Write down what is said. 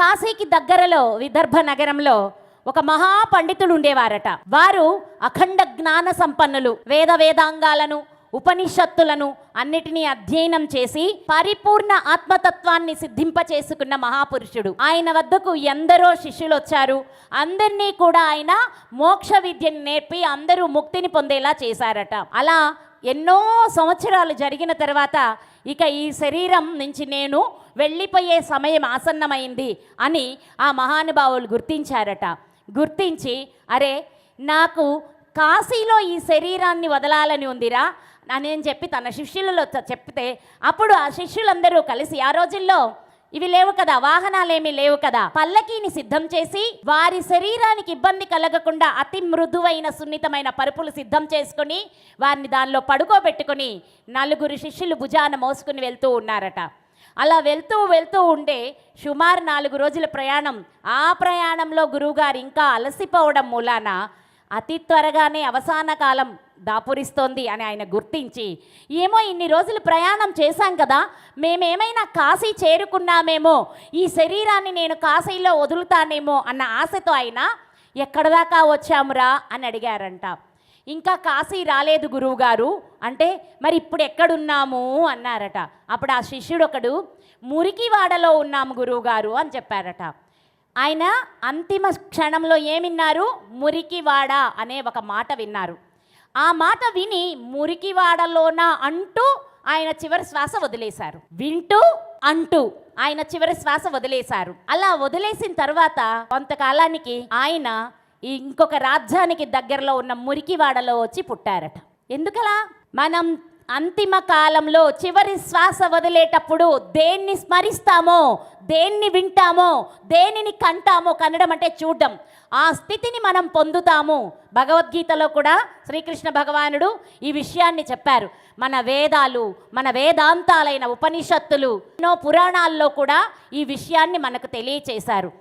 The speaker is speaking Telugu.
కాశీకి దగ్గరలో విదర్భ నగరంలో ఒక మహా పండితుడు ఉండేవారట. వారు అఖండ జ్ఞాన సంపన్నులు వేద వేదాంగాలను ఉపనిషత్తులను అన్నిటినీ అధ్యయనం చేసి పరిపూర్ణ ఆత్మతత్వాన్ని సిద్ధింప చేసుకున్న మహాపురుషుడు. ఆయన వద్దకు ఎందరో శిష్యులు వచ్చారు అందరినీ కూడా ఆయన మోక్ష విద్యను నేర్పి అందరూ ముక్తిని పొందేలా చేశారట. అలా ఎన్నో సంవత్సరాలు జరిగిన తర్వాత ఇక ఈ శరీరం నుంచి నేను వెళ్ళిపోయే సమయం ఆసన్నమైంది అని ఆ మహానుభావులు గుర్తించారట. గుర్తించి అరే నాకు కాశీలో ఈ శరీరాన్ని వదలాలని ఉందిరా అని చెప్పి తన శిష్యులలో చెప్తే అప్పుడు ఆ శిష్యులందరూ కలిసి ఆ రోజుల్లో ఇవి లేవు కదా వాహనాలేమీ లేవు కదా. పల్లకీని సిద్ధం చేసి వారి శరీరానికి ఇబ్బంది కలగకుండా అతి మృదువైన సున్నితమైన పరుపులు సిద్ధం చేసుకుని వారిని దానిలో పడుకోబెట్టుకుని నలుగురు శిష్యులు భుజాన మోసుకుని వెళ్తూ ఉన్నారట. అలా వెళ్తూ వెళ్తూ ఉండే సుమారు నాలుగు రోజుల ప్రయాణం ఆ ప్రయాణంలో గురువుగారు ఇంకా అలసిపోవడం మూలాన అతి త్వరగానే అవసాన కాలం దాపురిస్తోంది అని ఆయన గుర్తించి ఏమో ఇన్ని రోజులు ప్రయాణం చేశాం కదా మేమేమైనా కాశీ చేరుకున్నామేమో ఈ శరీరాన్ని నేను కాశీలో వదులుతానేమో అన్న ఆశతో ఆయన ఎక్కడదాకా వచ్చామురా? అని అడిగారంట. ఇంకా కాశీ రాలేదు గురువుగారు అంటే మరి ఇప్పుడు ఎక్కడున్నాము? అన్నారట. అప్పుడు ఆ శిష్యుడు ఒకడు మురికివాడలో ఉన్నాము గురువుగారు అని చెప్పారట. ఆయన అంతిమ క్షణంలో ఏమిన్నారు? మురికివాడ అనే ఒక మాట విన్నారు. ఆ మాట విని మురికివాడలోన అంటూ ఆయన చివరి శ్వాస వదిలేశారు. వింటూ అంటూ ఆయన చివరి శ్వాస వదిలేశారు. అలా వదిలేసిన తర్వాత కొంతకాలానికి ఆయన ఇంకొక రాజ్యానికి దగ్గరలో ఉన్న మురికివాడలో వచ్చి పుట్టారట. ఎందుకలా? మనం అంతిమ కాలంలో చివరి శ్వాస వదిలేటప్పుడు దేన్ని స్మరిస్తామో దేన్ని వింటామో దేనిని కంటామో కనడం అంటే చూడడం. ఆ స్థితిని మనం పొందుతాము. భగవద్గీతలో కూడా శ్రీకృష్ణ భగవానుడు ఈ విషయాన్ని చెప్పారు. మన వేదాలు మన వేదాంతాలైన ఉపనిషత్తులు ఎన్నో పురాణాల్లో కూడా ఈ విషయాన్ని మనకు తెలియచేశారు.